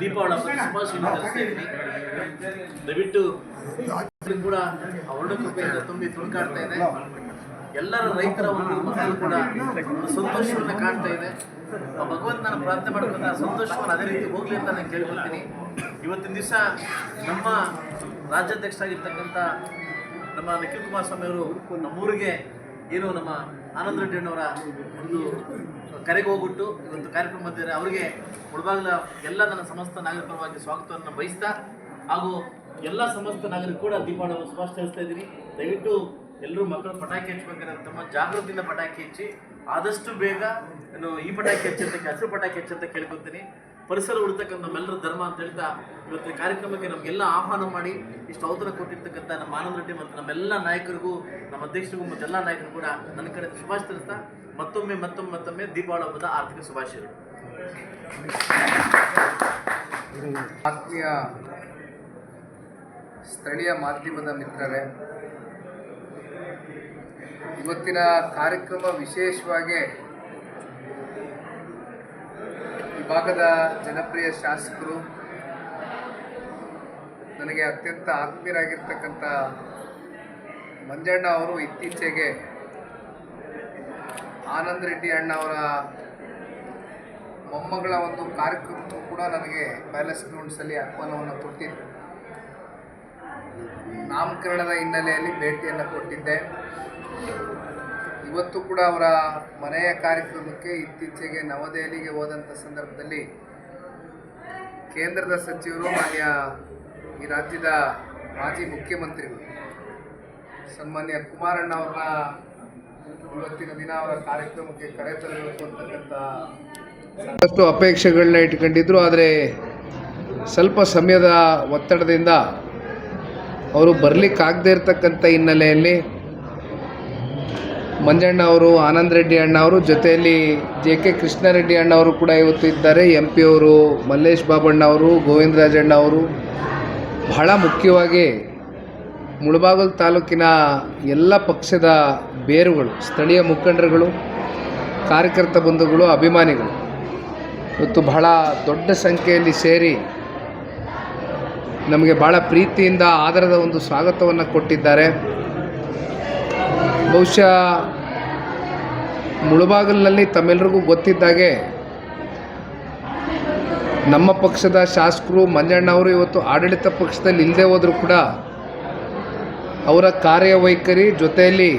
ದೀಪಾವಳಿ ದಯವಿಟ್ಟು ಕೂಡ ಅವಳ ಕೃಪೆಯಿಂದ ತುಂಬಿ ತುಳುಕಾಡ್ತಾ ಇದೆ. ಎಲ್ಲರ ರೈತರ ಒಂದು ಮಕ್ಕಳು ಕೂಡ ಸಂತೋಷವನ್ನು ಕಾಣ್ತಾ ಇದೆ. ಆ ಭಗವಂತನ ಪ್ರಾರ್ಥನೆ ಮಾಡಿಕೊಂಡ ಸಂತೋಷವನ್ನು ಅದೇ ರೀತಿ ಹೋಗ್ಲಿ ಅಂತ ನಾನು ಕೇಳ್ಕೊಳ್ತೀನಿ. ಇವತ್ತಿನ ದಿವಸ ನಮ್ಮ ರಾಜ್ಯಾಧ್ಯಕ್ಷರಾಗಿರ್ತಕ್ಕಂಥ ನಮ್ಮ ನಿಖಿಲ್ ಕುಮಾರಸ್ವಾಮಿ ಅವರು ನಮ್ಮೂರಿಗೆ ಏನು ನಮ್ಮ ಆನಂದ ರೆಡ್ಡಿ ಅಣ್ಣವರ ಒಂದು ಕರೆಗೆ ಹೋಗ್ಬಿಟ್ಟು ಇವತ್ತು ಕಾರ್ಯಕ್ರಮ ಬಂದಿದ್ದಾರೆ ಅವರಿಗೆ ಮುಳಬಾಗಿಲ ಎಲ್ಲ ನನ್ನ ಸಮಸ್ತ ನಾಗರಿಕರವಾಗಿ ಸ್ವಾಗತವನ್ನು ಬಯಸ್ತಾ ಹಾಗೂ ಎಲ್ಲ ಸಮಸ್ತ ನಾಗರಿಕ ಕೂಡ ದೀಪಾವಳಿ ಶುಭಾಶಯ ತಿಳಿಸ್ತಾ ಇದ್ದೀನಿ. ದಯವಿಟ್ಟು ಎಲ್ಲರೂ ಮಕ್ಕಳು ಪಟಾಕಿ ಹಚ್ಚಬೇಕಾದ್ರೆ ತಮ್ಮ ಜಾಗೃತಿಯಿಂದ ಪಟಾಕಿ ಹಚ್ಚಿ ಆದಷ್ಟು ಬೇಗ ಈ ಪಟಾಕಿ ಹಚ್ಚಂತ ಹಸಿರು ಪಟಾಕಿ ಹಚ್ಚಂತ ಕೇಳ್ಕೊತೀನಿ. ಪರಿಸರ ಉಳಿತಕ್ಕಂಥ ನಮ್ಮೆಲ್ಲರ ಧರ್ಮ ಅಂತ ಹೇಳ್ತಾ ಇವತ್ತಿನ ಕಾರ್ಯಕ್ರಮಕ್ಕೆ ನಮಗೆಲ್ಲ ಆಹ್ವಾನ ಮಾಡಿ ಇಷ್ಟು ಅವತರ ಕೊಟ್ಟಿರ್ತಕ್ಕಂಥ ನಮ್ಮ ಆನಂದ ರೆಡ್ಡಿ ಮತ್ತು ನಮ್ಮೆಲ್ಲ ನಾಯಕರಿಗೂ, ನಮ್ಮ ಅಧ್ಯಕ್ಷರಿಗೂ ಮತ್ತು ಎಲ್ಲ ನಾಯಕರು ಕೂಡ ನನ್ನ ಕಡೆ ಶುಭಾಶಯ ತಿಳಿಸ್ತಾ ಮತ್ತೊಮ್ಮೆ ಮತ್ತೊಮ್ಮೆ ಮತ್ತೊಮ್ಮೆ ದೀಪಾವಳಿ ಹಬ್ಬದ ಆರ್ಥಿಕ ಶುಭಾಶಯಗಳು. ಆತ್ಮೀಯ ಸ್ಥಳೀಯ ಮಾಧ್ಯಮದ ಮಿತ್ರರೇ, ಇವತ್ತಿನ ಕಾರ್ಯಕ್ರಮ ವಿಶೇಷವಾಗಿ ಈ ಭಾಗದ ಜನಪ್ರಿಯ ಶಾಸಕರು ನನಗೆ ಅತ್ಯಂತ ಆತ್ಮೀಯರಾಗಿರ್ತಕ್ಕಂಥ ಮಂಜಣ್ಣ ಅವರು ಇತ್ತೀಚೆಗೆ ಆನಂದ್ ರೆಡ್ಡಿ ಅಣ್ಣ ಅವರ ಮೊಮ್ಮಗಳ ಒಂದು ಕಾರ್ಯಕ್ರಮಕ್ಕೂ ಕೂಡ ನನಗೆ ಪ್ಯಾಲೇಸ್ ಗ್ರೌಂಡ್ಸಲ್ಲಿ ಆಹ್ವಾನವನ್ನು ಕೊಟ್ಟಿದ್ದೆ. ನಾಮಕರಣದ ಹಿನ್ನೆಲೆಯಲ್ಲಿ ಭೇಟಿಯನ್ನು ಕೊಟ್ಟಿದ್ದೆ. ಇವತ್ತು ಕೂಡ ಅವರ ಮನೆಯ ಕಾರ್ಯಕ್ರಮಕ್ಕೆ ಇತ್ತೀಚೆಗೆ ನವದೆಹಲಿಗೆ ಹೋದಂಥ ಸಂದರ್ಭದಲ್ಲಿ ಕೇಂದ್ರದ ಸಚಿವರು ಮಾನ್ಯ ಈ ರಾಜ್ಯದ ಮಾಜಿ ಮುಖ್ಯಮಂತ್ರಿಗಳು ಸನ್ಮಾನ್ಯ ಕುಮಾರಣ್ಣ ಅವ್ರನ್ನ ಇವತ್ತಿನ ದಿನ ಅವರ ಕಾರ್ಯಕ್ರಮಕ್ಕೆ ಕರೆತರಬೇಕು ಅಂತಕ್ಕಂಥ ಸಾಕಷ್ಟು ಅಪೇಕ್ಷೆಗಳನ್ನ ಇಟ್ಕೊಂಡಿದ್ರು, ಆದರೆ ಸ್ವಲ್ಪ ಸಮಯದ ಒತ್ತಡದಿಂದ ಅವರು ಬರಲಿಕ್ಕಾಗದೇ ಇರತಕ್ಕಂಥ ಹಿನ್ನೆಲೆಯಲ್ಲಿ ಮಂಜಣ್ಣ ಅವರು, ಆನಂದ್ ರೆಡ್ಡಿ ಅಣ್ಣ ಅವರು, ಜೊತೆಯಲ್ಲಿ ಜೆ ಕೆ ಕೃಷ್ಣಾರೆಡ್ಡಿ ಅಣ್ಣ ಅವರು ಕೂಡ ಇವತ್ತು ಇದ್ದಾರೆ. ಎಂ ಪಿ ಅವರು, ಮಲ್ಲೇಶ್ ಬಾಬಣ್ಣ ಅವರು, ಗೋವಿಂದರಾಜಣ್ಣ ಅವರು. ಬಹಳ ಮುಖ್ಯವಾಗಿ ಮುಳಬಾಗಲ್ ತಾಲೂಕಿನ ಎಲ್ಲ ಪಕ್ಷದ ಬೇರುಗಳು, ಸ್ಥಳೀಯ ಮುಖಂಡರುಗಳು, ಕಾರ್ಯಕರ್ತ ಬಂಧುಗಳು, ಅಭಿಮಾನಿಗಳು ಇವತ್ತು ಬಹಳ ದೊಡ್ಡ ಸಂಖ್ಯೆಯಲ್ಲಿ ಸೇರಿ ನಮಗೆ ಭಾಳ ಪ್ರೀತಿಯಿಂದ, ಆದರದ ಒಂದು ಸ್ವಾಗತವನ್ನು ಕೊಟ್ಟಿದ್ದಾರೆ. ಬಹುಶಃ ಮುಳುಬಾಗಿಲಿನಲ್ಲಿ ತಮ್ಮೆಲ್ಲರಿಗೂ ಗೊತ್ತಿದ್ದಾಗೆ, ನಮ್ಮ ಪಕ್ಷದ ಶಾಸಕರು ಮಂಜಣ್ಣವರು ಇವತ್ತು ಆಡಳಿತ ಪಕ್ಷದಲ್ಲಿ ಇಲ್ಲದೆ ಹೋದರೂ ಕೂಡ ಅವರ ಕಾರ್ಯವೈಖರಿ ಜೊತೆಯಲ್ಲಿ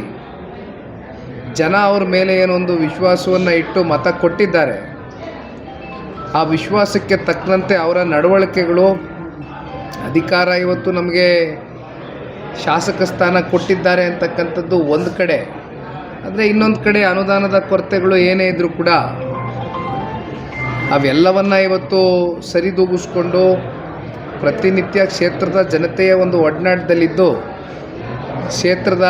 ಜನ ಅವ್ರ ಮೇಲೆ ಏನೊಂದು ವಿಶ್ವಾಸವನ್ನು ಇಟ್ಟು ಮತ ಕೊಟ್ಟಿದ್ದಾರೆ. ಆ ವಿಶ್ವಾಸಕ್ಕೆ ತಕ್ಕಂತೆ ಅವರ ನಡವಳಿಕೆಗಳು, ಅಧಿಕಾರ ಇವತ್ತು ನಮಗೆ ಶಾಸಕ ಸ್ಥಾನ ಕೊಟ್ಟಿದ್ದಾರೆ ಅಂತಕ್ಕಂಥದ್ದು ಒಂದು ಕಡೆ. ಆದರೆ ಇನ್ನೊಂದು ಕಡೆ ಅನುದಾನದ ಕೊರತೆಗಳು ಏನೇ ಇದ್ದರೂ ಕೂಡ ಅವೆಲ್ಲವನ್ನ ಇವತ್ತು ಸರಿದೂಗಿಸ್ಕೊಂಡು ಪ್ರತಿನಿತ್ಯ ಕ್ಷೇತ್ರದ ಜನತೆಯ ಒಂದು ಒಡನಾಟದಲ್ಲಿದ್ದು ಕ್ಷೇತ್ರದ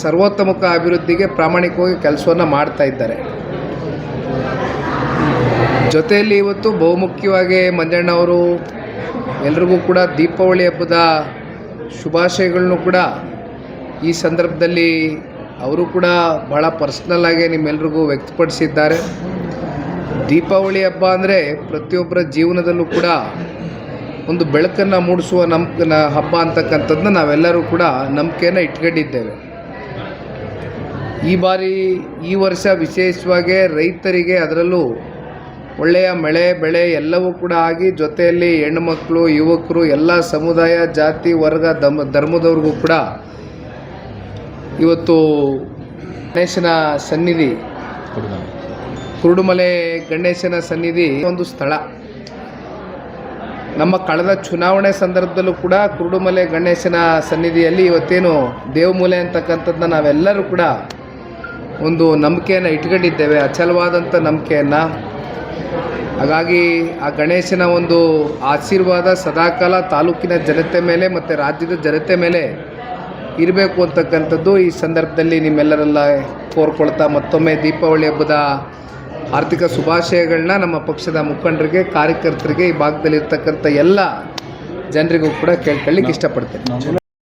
ಸರ್ವೋತ್ತಮಕ ಅಭಿವೃದ್ಧಿಗೆ ಪ್ರಾಮಾಣಿಕವಾಗಿ ಕೆಲಸವನ್ನು ಮಾಡ್ತಾ ಇದ್ದಾರೆ. ಜೊತೆಯಲ್ಲಿ ಇವತ್ತು ಬಹುಮುಖ್ಯವಾಗಿ ಮಂಜಣ್ಣವರು ಎಲ್ರಿಗೂ ಕೂಡ ದೀಪಾವಳಿ ಹಬ್ಬದ ಶುಭಾಶಯಗಳನ್ನು ಕೂಡ ಈ ಸಂದರ್ಭದಲ್ಲಿ ಅವರು ಕೂಡ ಬಹಳ ಪರ್ಸ್ನಲ್ ಆಗಿ ನಿಮ್ಮೆಲ್ರಿಗೂ ವ್ಯಕ್ತಪಡಿಸಿದ್ದಾರೆ. ದೀಪಾವಳಿ ಹಬ್ಬ ಅಂದರೆ ಪ್ರತಿಯೊಬ್ಬರ ಜೀವನದಲ್ಲೂ ಕೂಡ ಒಂದು ಬೆಳಕನ್ನು ಮೂಡಿಸುವ ನಮ್ಮ ಹಬ್ಬ ಅಂತಕ್ಕಂಥದ್ದನ್ನ ನಾವೆಲ್ಲರೂ ಕೂಡ ನಂಬಿಕೆಯನ್ನು ಇಟ್ಕೊಂಡಿದ್ದೇವೆ. ಈ ಬಾರಿ ಈ ವರ್ಷ ವಿಶೇಷವಾಗಿ ರೈತರಿಗೆ ಅದರಲ್ಲೂ ಒಳ್ಳೆಯ ಮಳೆ, ಬೆಳೆ ಎಲ್ಲವೂ ಕೂಡ ಆಗಿ ಜೊತೆಯಲ್ಲಿ ಹೆಣ್ಣುಮಕ್ಕಳು ಯುವಕರು, ಎಲ್ಲ ಸಮುದಾಯ, ಜಾತಿ, ವರ್ಗ, ಧರ್ಮ, ಧರ್ಮದವ್ರಿಗೂ ಕೂಡ ಇವತ್ತು ಗಣೇಶನ ಸನ್ನಿಧಿ, ಕುರುಡುಮಲೆ ಗಣೇಶನ ಸನ್ನಿಧಿ ಒಂದು ಸ್ಥಳ. ನಮ್ಮ ಕಳೆದ ಚುನಾವಣೆ ಸಂದರ್ಭದಲ್ಲೂ ಕೂಡ ಕುರುಡುಮಲೆ ಗಣೇಶನ ಸನ್ನಿಧಿಯಲ್ಲಿ ಇವತ್ತೇನು ದೇವಮೂಲೆ ಅಂತಕ್ಕಂಥದ್ದನ್ನ ನಾವೆಲ್ಲರೂ ಕೂಡ ಒಂದು ನಂಬಿಕೆಯನ್ನು ಇಟ್ಕೊಂಡಿದ್ದೇವೆ. ಅಚಲವಾದಂಥ ನಂಬಿಕೆಯನ್ನು ಹಾಗಾಗಿ ಆ ಗಣೇಶನ ಒಂದು ಆಶೀರ್ವಾದ ಸದಾಕಾಲ ತಾಲೂಕಿನ ಜನತೆ ಮೇಲೆ ಮತ್ತು ರಾಜ್ಯದ ಜನತೆ ಮೇಲೆ ಇರಬೇಕು ಅಂತಕ್ಕಂಥದ್ದು ಈ ಸಂದರ್ಭದಲ್ಲಿ ನಿಮ್ಮೆಲ್ಲರೆಲ್ಲ ಕೋರ್ಕೊಳ್ತಾ ಮತ್ತೊಮ್ಮೆ ದೀಪಾವಳಿ ಹಬ್ಬದ ಆರ್ಥಿಕ ಶುಭಾಶಯಗಳನ್ನ ನಮ್ಮ ಪಕ್ಷದ ಮುಖಂಡರಿಗೆ ಕಾರ್ಯಕರ್ತರಿಗೆ ಈ ಭಾಗದಲ್ಲಿರ್ತಕ್ಕಂಥ ಎಲ್ಲ ಜನರಿಗೂ ಕೂಡ ಕೇಳ್ಕೊಳ್ಳಿಕ್ಕೆ ಇಷ್ಟಪಡ್ತೇನೆ.